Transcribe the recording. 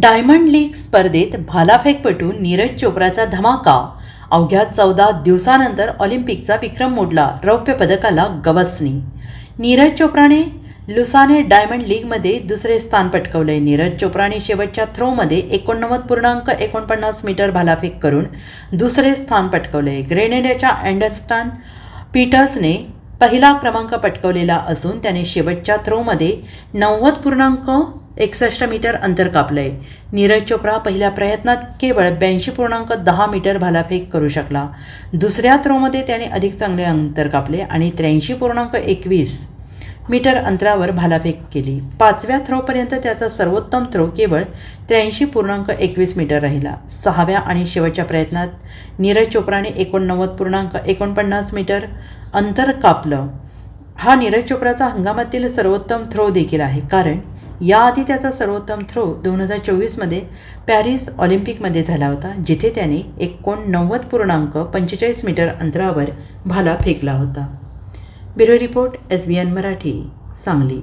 Diamond league स्पर्धेत भालाफेकपटू नीरज चोप्राचा धमाका. अवघ्या चौदा दिवसानंतर ऑलिम्पिकचा विक्रम मोडला रौप्य पदकाला गवसणी. नीरज चोप्राने लुसाने डायमंड लीगमध्ये दुसरे स्थान पटकवले. नीरज चोप्राने शेवटच्या थ्रोमध्ये एकोणनव्वद पूर्णांक एकोणपन्नास मीटर भालाफेक करून दुसरे स्थान पटकवले. ग्रेनेडियाच्या अँडरस्टन पीटर्सने पहिला क्रमांक पटकवलेला असून त्याने शेवटच्या थ्रोमध्ये नव्वद पूर्णांक एकसष्ट मीटर अंतर कापलंय. नीरज चोप्रा पहिल्या प्रयत्नात केवळ ब्याऐंशी पूर्णांक दहा मीटर भालाफेक करू शकला. दुसऱ्या थ्रोमध्ये त्याने अधिक चांगले अंतर कापले आणि त्र्याऐंशी पूर्णांक एकवीस मीटर अंतरावर भालाफेक केली. पाचव्या थ्रोपर्यंत त्याचा सर्वोत्तम थ्रो केवळ त्र्याऐंशी पूर्णांक एकवीस मीटर राहिला. सहाव्या आणि शेवटच्या प्रयत्नात नीरज चोप्राने एकोणनव्वद पूर्णांक एकोणपन्नास मीटर अंतर कापलं. हा नीरज चोप्राचा हंगामातील सर्वोत्तम थ्रो देखील आहे. कारण याआधी त्याचा सर्वोत्तम थ्रो दोन हजार चोवीसमध्ये पॅरिस ऑलिम्पिकमध्ये झाला होता जिथे त्याने एकोणनव्वद पूर्णांक पंचेचाळीस मीटर अंतरावर भाला फेकला होता. Bureau report S B N Marathi Sangli.